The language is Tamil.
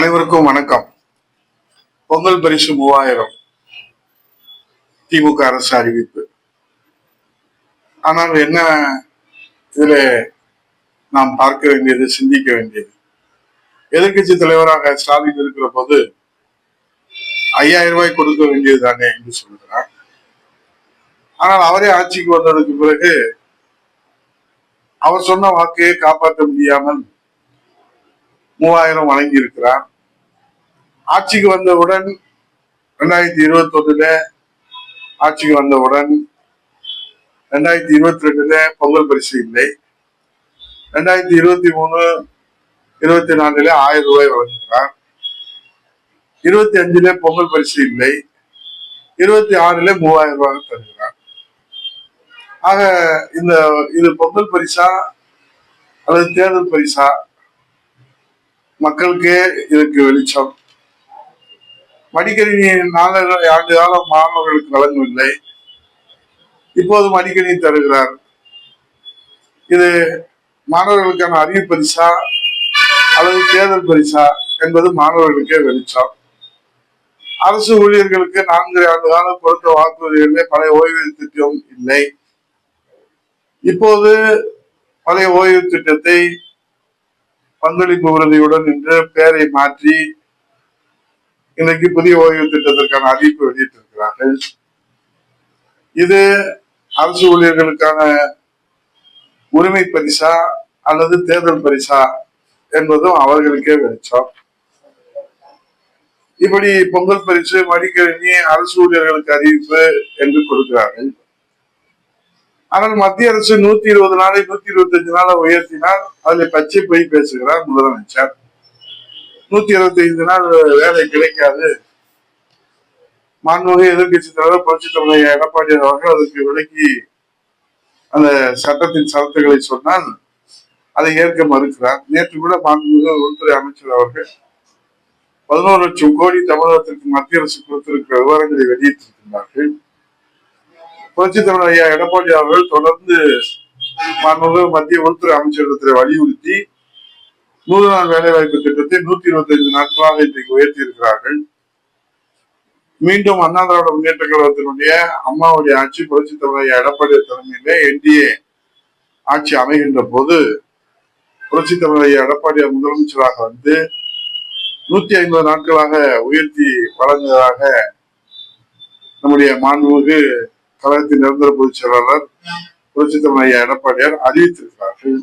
அனைவருக்கும் வணக்கம். பொங்கல் பரிசு மூவாயிரம். திமுக அரசு அறிவிப்பு. ஆனால் என்ன இதுல நாம் பார்க்க வேண்டியது சிந்திக்க வேண்டியது? எதிர்க்கட்சி தலைவராக ஸ்டாலின் இருக்கிற போது ஐயாயிரம் ரூபாய் கொடுக்க வேண்டியது தானே என்று சொல்கிறார். ஆனால் அவரே ஆட்சிக்கு வந்ததுக்கு பிறகு அவர் சொன்ன வாக்கையை காப்பாற்ற முடியாமல் மூவாயிரம் வழங்கி இருக்கிறார் ஆட்சிக்கு வந்தவுடன் ரெண்டாயிரத்தி இருபத்தி ஒண்ணுல ஆட்சிக்கு வந்தவுடன் ரெண்டாயிரத்தி இருபத்தி ரெண்டுல பொங்கல் பரிசு இல்லை. ரெண்டாயிரத்தி இருபத்தி மூணு இருபத்தி நாலுல ஆயிரம் ரூபாய் வழங்குகிறார். இருபத்தி அஞ்சுல பொங்கல் பரிசு இல்லை. இருபத்தி ஆறுல மூவாயிரம் ரூபாய் தருகிறார். ஆக இந்த இது பொங்கல் பரிசா அல்லது தேர்தல் பரிசா? மக்களுக்கே இதுக்கு வெளிச்சம். மடிக்கணினி நாலு ஆண்டு காலம் மாணவர்களுக்கு வழங்கவில்லை. இப்போது மடிக்கணினி தருகிறார். இது மாணவர்களுக்கான அறிவு பரிசா அல்லது தேர்தல் பரிசா என்பது மாணவர்களுக்கே வெளிச்சம். அரசு ஊழியர்களுக்கு நான்கு ஆண்டு காலம் கொடுத்த வாக்குறுதிகளிலே பழைய ஓய்வூதிய திட்டம் இல்லை. இப்போது பழைய ஓய்வு திட்டத்தை பங்களிப்பு உறுதியுடன் என்று பெயரை மாற்றி இன்னைக்கு புதிய ஓய்வு திட்டத்திற்கான அறிவிப்பு வெளியிட்டிருக்கிறார்கள். இது அரசு ஊழியர்களுக்கான உரிமை பரிசா அல்லது தேர்தல் பரிசா என்பதும் அவர்களுக்கே வெளிச்சம். இப்படி பொங்கல் பரிசு மடிக்கணினி அரசு ஊழியர்களுக்கு அறிவிப்பு என்று கொடுக்கிறார்கள். ஆனால் மத்திய அரசு நூத்தி இருபது நாளை நூத்தி இருபத்தி அஞ்சு நாளை உயர்த்தினால் அதில் பச்சை போய் பேசுகிறார் முதலமைச்சர். நூத்தி இருபத்தி ஐந்து நாள் வேலை கிடைக்காது. மாண்புமிகு எதிர்கட்சி தலைவர் புரட்சி தலைவர் எடப்பாடி அவர்கள் அதற்கு விலக்கி அந்த சட்டத்தின் சரத்துகளை சொன்னால் அதை ஏற்க மறுக்கிறார். நேற்று கூட மாண்புமிகு உள்துறை அமைச்சர் அவர்கள் பதினோரு லட்சம் கோடி தமிழகத்திற்கு மத்திய அரசு கொடுத்திருக்கிற விவரங்களை வெளியிட்டிருக்கிறார்கள் புரட்சி தலைவர் ஐயா எடப்பாடி அவர்கள் தொடர்ந்து மாண்புமிகு மத்திய உள்துறை அமைச்சரிடத்தில் வலியுறுத்தி நூறு நாள் வேலை வாய்ப்பு திட்டத்தை நூத்தி இருபத்தி ஐந்து நாட்களாக இன்றைக்கு உயர்த்தி இருக்கிறார்கள் மீண்டும் அண்ணா திராவிட முன்னேற்ற கழகத்தினுடைய அம்மாவுடைய ஆட்சி புரட்சி தமிழர் எடப்பாடி தலைமையிலே என்டிஏ ஆட்சி அமைகின்ற போது புரட்சி தமிழர் எடப்பாடி முதலமைச்சராக வந்து நூத்தி ஐம்பது நாட்களாக உயர்த்தி வழங்குவதாக நம்முடைய மாண்புமிகு கழகத்தின் நிரந்தர பொதுச் செயலாளர் புரட்சி தலைவர் எடப்பாடியார் அறிவித்திருக்கிறார்கள்.